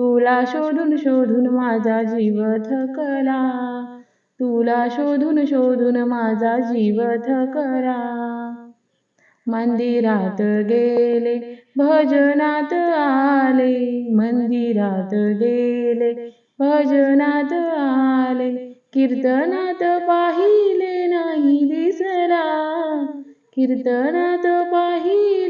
तुला शोधून शोधून माझा जीव थकला. तुला शोधून शोधून माझा जीव थकला. मंदिरात गेले भजनात आले. मंदिरात गेले भजनात आले. कीर्तनात पाहिले नाही दिसला. कीर्तनात पाहिले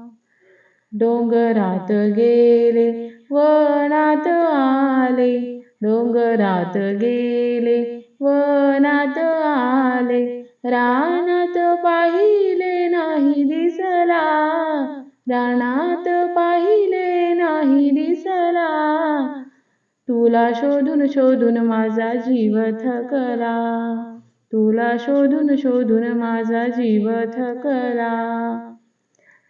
डोंगरात गेले वनात आले. डोंगरात गेले वनात आले. रानात पाहिले नाही दिसला रानात पाहिले नाही दिसला. तुला शोधून शोधून माझा जीव थकला तुला शोधून शोधून माझा जीव थकला.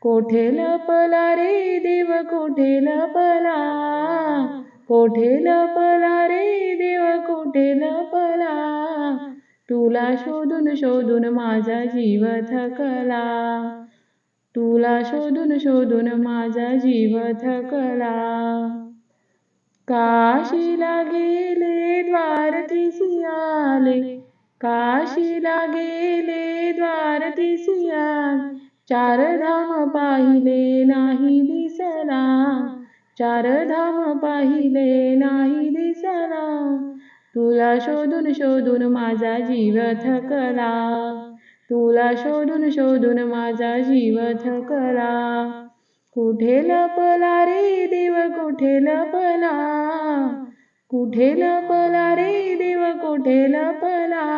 कोठे लपला रे देव कोठे लपला कोठे लपला रे देव कोठे लपला तुला शोधून शोधून माझा जीव थकला. तुला शोधून शोधून माझा जीव थकला. काशीला गेले द्वार आले. काशीला गेले द्वार आले. चार धाम पाहिले नाही दिसला. चार धाम पाहिले नाही दिसला. तुला शोधून शोधून माझा जीव थकला. तुला शोधून शोधून माझा जीव थकला. कुठे लपला रे देव कुठे लपला? कुठे लपला रे देव कुठे लपला?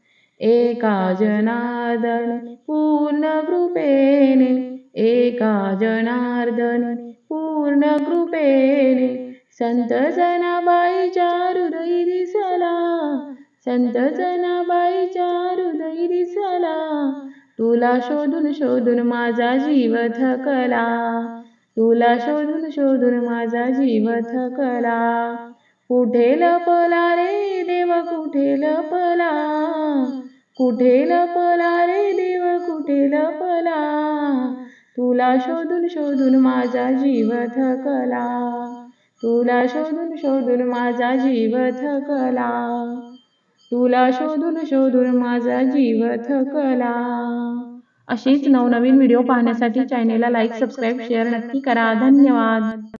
एका जनार्दन पूर्ण कृपेने एका जनार्दन पूर्ण कृपेने. संत जनाबाईच्या हृदय दिसला संत जनाबाईच्या हृदय दिसला. तुला शोधून शोधून माझा जीव थकला तुला शोधून शोधून माझा जीव थकला. कुठे लपला रे देव कुठे लपला? कुठे लपला रे देव कुठे लपला? तुला शोधून शोधून माझा जीव थकला. तुला शोधून शोधून माझा जीव थकला. तुला शोधून शोधून माझा जीव थकला. अशीच नवनवीन व्हिडिओ पाहण्यासाठी चॅनेलला लाईक सबस्क्राईब शेअर नक्की करा. धन्यवाद.